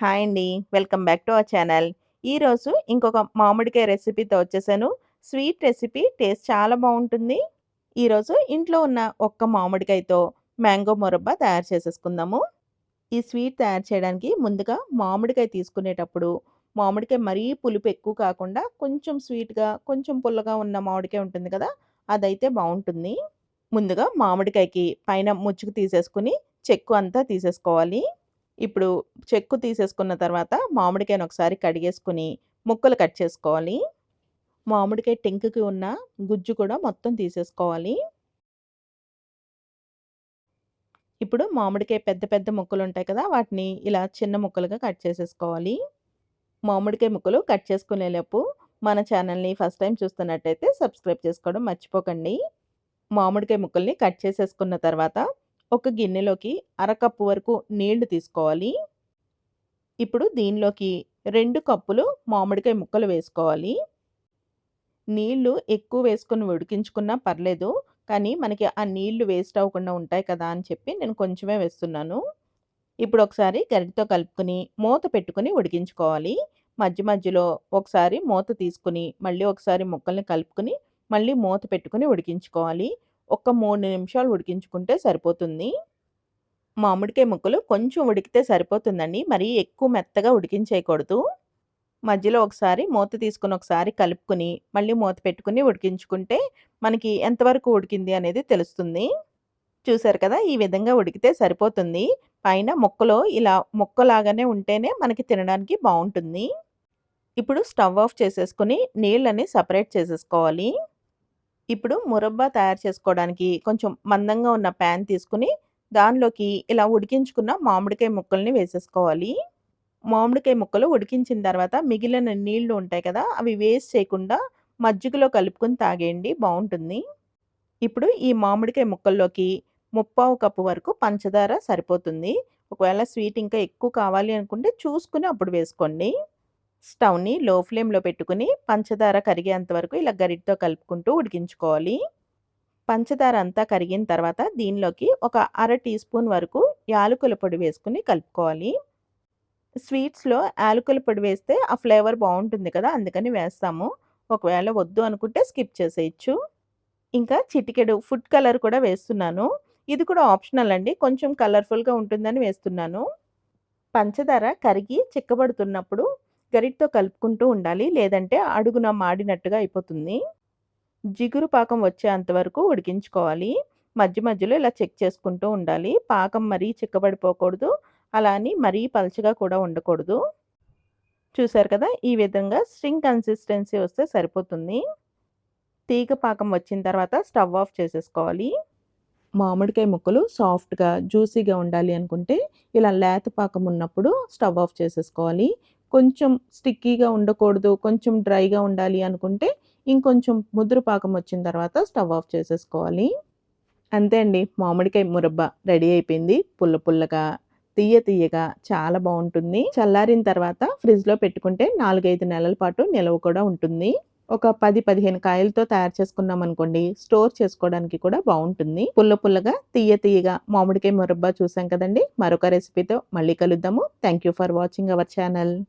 Hi అండి. Welcome back to our channel. ఈరోజు ఇంకొక మామిడికాయ రెసిపీతో వచ్చేసాను. స్వీట్ రెసిపీ టేస్ట్ చాలా బాగుంటుంది. ఈరోజు ఇంట్లో ఉన్న ఒక్క మామిడికాయతో మ్యాంగో మొరబ్బా తయారు చేసేసుకుందాము. ఈ స్వీట్ తయారు చేయడానికి ముందుగా మామిడికాయ తీసుకునేటప్పుడు మామిడికాయ మరీ పులుపు ఎక్కువ కాకుండా కొంచెం స్వీట్గా కొంచెం పుల్లగా ఉన్న మామిడికాయ ఉంటుంది కదా అదైతే బాగుంటుంది. ముందుగా మామిడికాయకి పైన ముచ్చుకు తీసేసుకుని చెక్కు అంతా తీసేసుకోవాలి. ఇప్పుడు చెక్కు తీసేసుకున్న తర్వాత మామిడికాయను ఒకసారి కడిగేసుకుని ముక్కలు కట్ చేసుకోవాలి. మామిడికాయ టెంకుకి ఉన్న గుజ్జు కూడా మొత్తం తీసేసుకోవాలి. ఇప్పుడు మామిడికాయ పెద్ద పెద్ద ముక్కలు ఉంటాయి కదా వాటిని ఇలా చిన్న ముక్కలుగా కట్ చేసేసుకోవాలి. మామిడికాయ ముక్కలు కట్ చేసుకునేలోపు మన ఛానల్ని ఫస్ట్ టైం చూస్తున్నట్టయితే సబ్స్క్రైబ్ చేసుకోవడం మర్చిపోకండి. మామిడికాయ ముక్కల్ని కట్ చేసేసుకున్న తర్వాత ఒక గిన్నెలోకి అరకప్పు వరకు నీళ్ళు తీసుకోవాలి. ఇప్పుడు దీనిలోకి రెండు కప్పులు మామిడికాయ ముక్కలు వేసుకోవాలి. నీళ్ళు ఎక్కువ వేసుకొని ఉడికించుకున్నా పర్లేదు కానీ మనకి ఆ నీళ్ళు వేస్ట్ అవ్వకుండా ఉంటాయి కదా అని చెప్పి నేను కొంచెమే వేస్తున్నాను. ఇప్పుడు ఒకసారి గరిటితో కలుపుకొని మూత పెట్టుకుని ఉడికించుకోవాలి. మధ్య మధ్యలో ఒకసారి మూత తీసుకుని మళ్ళీ ఒకసారి ముక్కల్ని కలుపుకొని మళ్ళీ మూత పెట్టుకుని ఉడికించుకోవాలి. ఒక మూడు నిమిషాలు ఉడికించుకుంటే సరిపోతుంది. మామిడికాయ ముక్కలు కొంచెం ఉడికితే సరిపోతుందండి. మరీ ఎక్కువ మెత్తగా ఉడికించేయకూడదు. మధ్యలో ఒకసారి మూత తీసుకుని ఒకసారి కలుపుకొని మళ్ళీ మూత పెట్టుకుని ఉడికించుకుంటే మనకి ఎంతవరకు ఉడికింది అనేది తెలుస్తుంది. చూసారు కదా ఈ విధంగా ఉడికితే సరిపోతుంది. పైన ముక్కలో ఇలా ముక్కలాగానే ఉంటేనే మనకి తినడానికి బాగుంటుంది. ఇప్పుడు స్టవ్ ఆఫ్ చేసేసుకుని నీళ్ళని సపరేట్ చేసేసుకోవాలి. ఇప్పుడు మురబ్బా తయారు చేసుకోవడానికి కొంచెం మందంగా ఉన్న ప్యాన్ తీసుకుని దానిలోకి ఇలా ఉడికించుకున్న మామిడికాయ ముక్కల్ని వేసేసుకోవాలి. మామిడికాయ ముక్కలు ఉడికించిన తర్వాత మిగిలిన నీళ్ళు ఉంటాయి కదా అవి వేస్ట్ చేయకుండా మజ్జిగలో కలుపుకొని తాగేయండి బాగుంటుంది. ఇప్పుడు ఈ మామిడికాయ ముక్కల్లోకి ముప్పావు కప్పు వరకు పంచదార సరిపోతుంది. ఒకవేళ స్వీట్ ఇంకా ఎక్కువ కావాలి అనుకుంటే చూసుకుని అప్పుడు వేసుకోండి. స్టవ్ని లో ఫ్లేమ్లో పెట్టుకుని పంచదార కరిగేంత వరకు ఇలా గరిటితో కలుపుకుంటూ ఉడికించుకోవాలి. పంచదార అంతా కరిగిన తర్వాత దీనిలోకి ఒక అర టీ స్పూన్ వరకు యాలకుల పొడి వేసుకుని కలుపుకోవాలి. స్వీట్స్లో యాలకుల పొడి వేస్తే ఆ ఫ్లేవర్ బాగుంటుంది కదా అందుకని వేస్తాము. ఒకవేళ వద్దు అనుకుంటే స్కిప్ చేసేయచ్చు. ఇంకా చిటికెడు ఫుడ్ కలర్ కూడా వేస్తున్నాను. ఇది కూడా ఆప్షనల్ అండి. కొంచెం కలర్ఫుల్గా ఉంటుందని వేస్తున్నాను. పంచదార కరిగి చిక్కబడుతున్నప్పుడు గరిటతో కలుపుకుంటూ ఉండాలి. లేదంటే అడుగున మాడినట్టుగా అయిపోతుంది. జిగురు పాకం వచ్చేంత వరకు ఉడికించుకోవాలి. మధ్య మధ్యలో ఇలా చెక్ చేసుకుంటూ ఉండాలి. పాకం మరీ చిక్కబడిపోకూడదు. అలా అని మరీ పలచగా కూడా ఉండకూడదు. చూసారు కదా? ఈ విధంగా స్ట్రింగ్ కన్సిస్టెన్సీ వస్తే సరిపోతుంది. తీగ పాకం వచ్చిన తర్వాత స్టవ్ ఆఫ్ చేసేసుకోవాలి. మామిడికాయ ముక్కలు సాఫ్ట్గా జ్యూసీగా ఉండాలి అనుకుంటే ఇలా లేత పాకం ఉన్నప్పుడు స్టవ్ ఆఫ్ చేసేసుకోవాలి. కొంచెం స్టిక్కీగా ఉండకూడదు కొంచెం డ్రైగా ఉండాలి అనుకుంటే ఇంకొంచెం ముదురు పాకం వచ్చిన తర్వాత స్టవ్ ఆఫ్ చేసేసుకోవాలి. అంతే అండి. మామిడికాయ మురబ్బ రెడీ అయిపోయింది. పుల్ల పుల్లగా తీయ తీయగా చాలా బాగుంటుంది. చల్లారిన తర్వాత ఫ్రిడ్జ్లో పెట్టుకుంటే నాలుగైదు నెలల పాటు నిలవ కూడా ఉంటుంది. ఒక పది పదిహేను కాయలతో తయారు చేసుకున్నాం అనుకోండి స్టోర్ చేసుకోవడానికి కూడా బాగుంటుంది. పుల్ల పుల్లగా తీయ తీయగా మామిడికాయ మురబ్బా చూసాం కదండి. మరొక రెసిపీతో మళ్ళీ కలుద్దాము. Thank for watching our channel